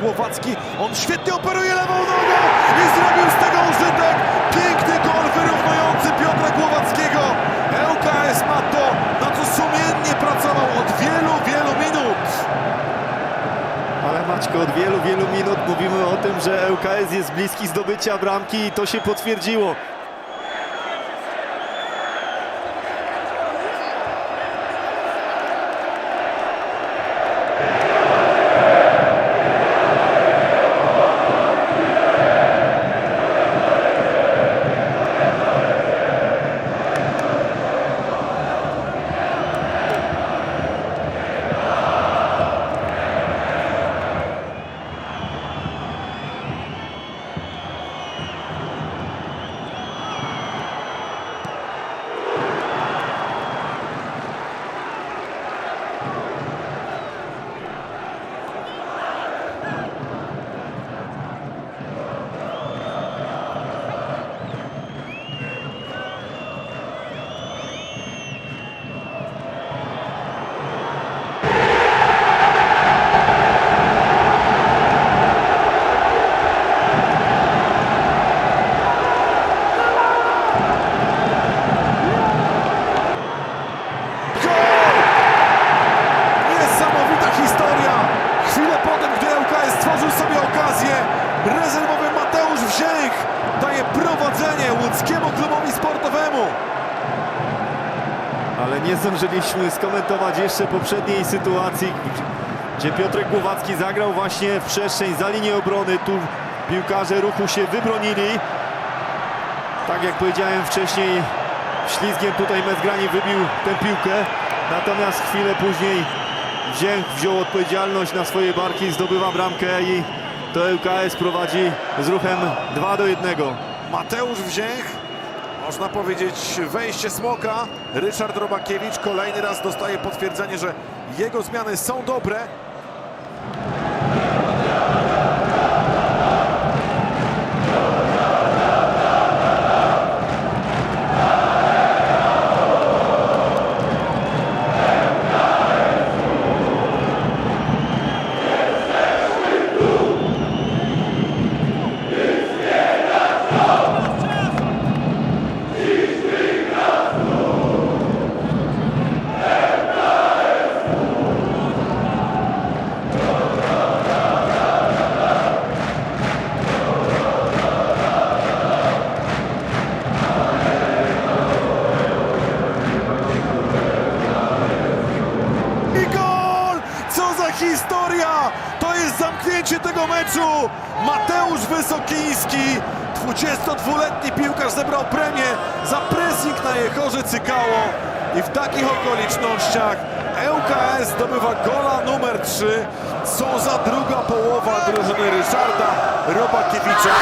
Głowacki. On świetnie operuje lewą nogą i zrobił z tego użytek. Piękny gol wyrównujący Piotra Głowackiego. ŁKS ma to, na co sumiennie pracował od wielu, wielu minut. Ale Maćko, od wielu, wielu minut mówimy o tym, że ŁKS jest bliski zdobycia bramki i to się potwierdziło. Nie zdążyliśmy skomentować jeszcze poprzedniej sytuacji, gdzie Piotrek Głowacki zagrał właśnie w przestrzeń za linię obrony. Tu piłkarze ruchu się wybronili. Tak jak powiedziałem wcześniej, ślizgiem tutaj Mezgrani wybił tę piłkę. Natomiast chwilę później Wzięch wziął odpowiedzialność na swoje barki, zdobywa bramkę i to ŁKS prowadzi z ruchem 2 do 1. Mateusz Wzięch, można powiedzieć wejście smoka. Ryszard Robakiewicz kolejny raz dostaje potwierdzenie, że jego zmiany są dobre. Meczu! Mateusz Wysokiński, 22-letni piłkarz zebrał premię za pressing na Jechorze Cykało i w takich okolicznościach ŁKS zdobywa gola numer 3. Co za druga połowa drużyny Ryszarda Robakiewicza.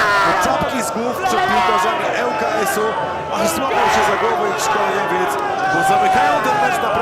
Czapki z głów przed piłkarzami ŁKS-u, aż złapał się za głowę ich szkoleniowiec, bo zamykają ten mecz naprawdę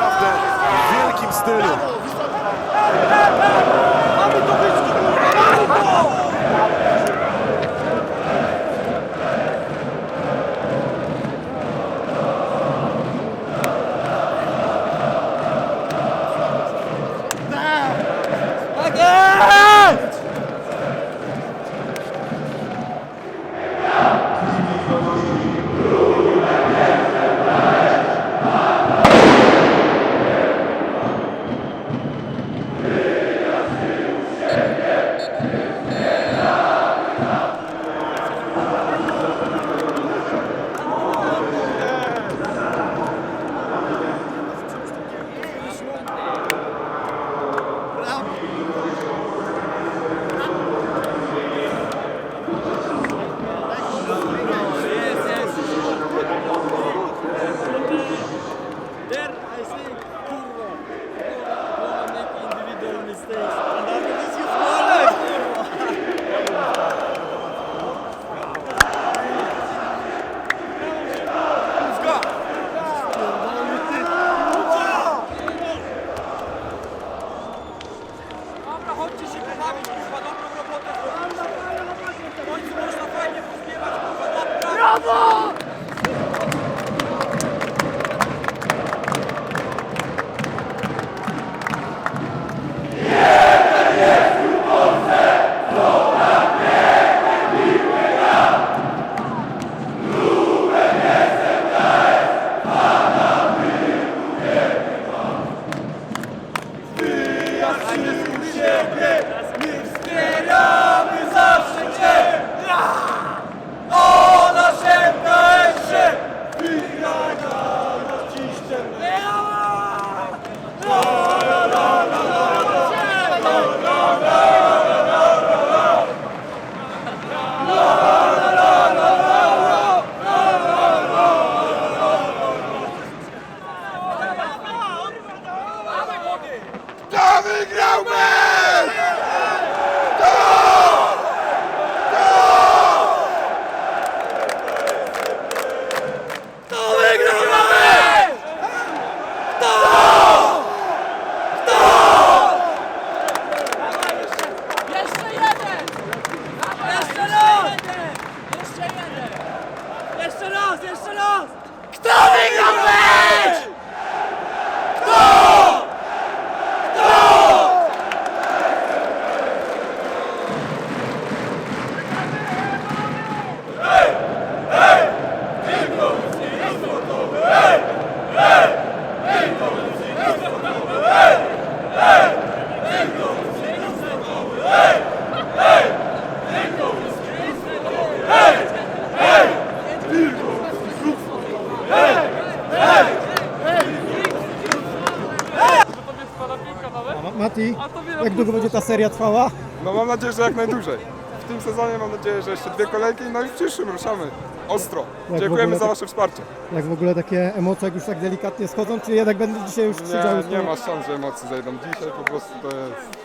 ta seria trwała? No mam nadzieję, że jak najdłużej. W tym sezonie mam nadzieję, że jeszcze dwie kolejki, no i w przyszłym ruszamy. Ostro. w Dziękujemy za tak- Wasze wsparcie. Jak w ogóle takie emocje jak już tak delikatnie schodzą, czy jednak będą dzisiaj już siedziały? Nie, nie ma szans, że emocje zejdą. Dzisiaj po prostu to jest...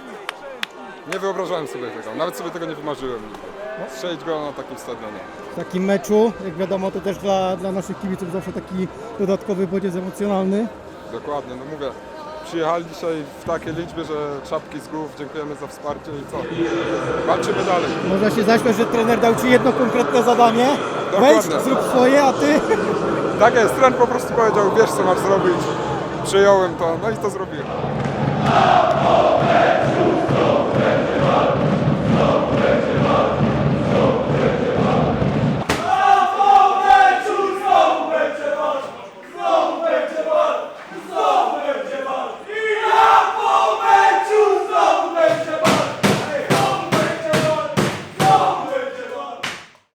Nie wyobrażałem sobie tego, nawet sobie tego nie wymarzyłem nigdy. Strzelić go na takim stadionie. W takim meczu, jak wiadomo, to też dla, dla naszych kibiców zawsze taki dodatkowy bodziec emocjonalny. Dokładnie, no mówię. Przyjechali dzisiaj w takiej liczbie, że czapki z głów, dziękujemy za wsparcie i co? Walczymy dalej. Można się zaśmiać, że trener dał Ci jedno konkretne zadanie. Dokładnie. Wejdź, zrób swoje, a Ty... Tak jest, trener po prostu powiedział, wiesz co masz zrobić. Przyjąłem to, no i to zrobiłem.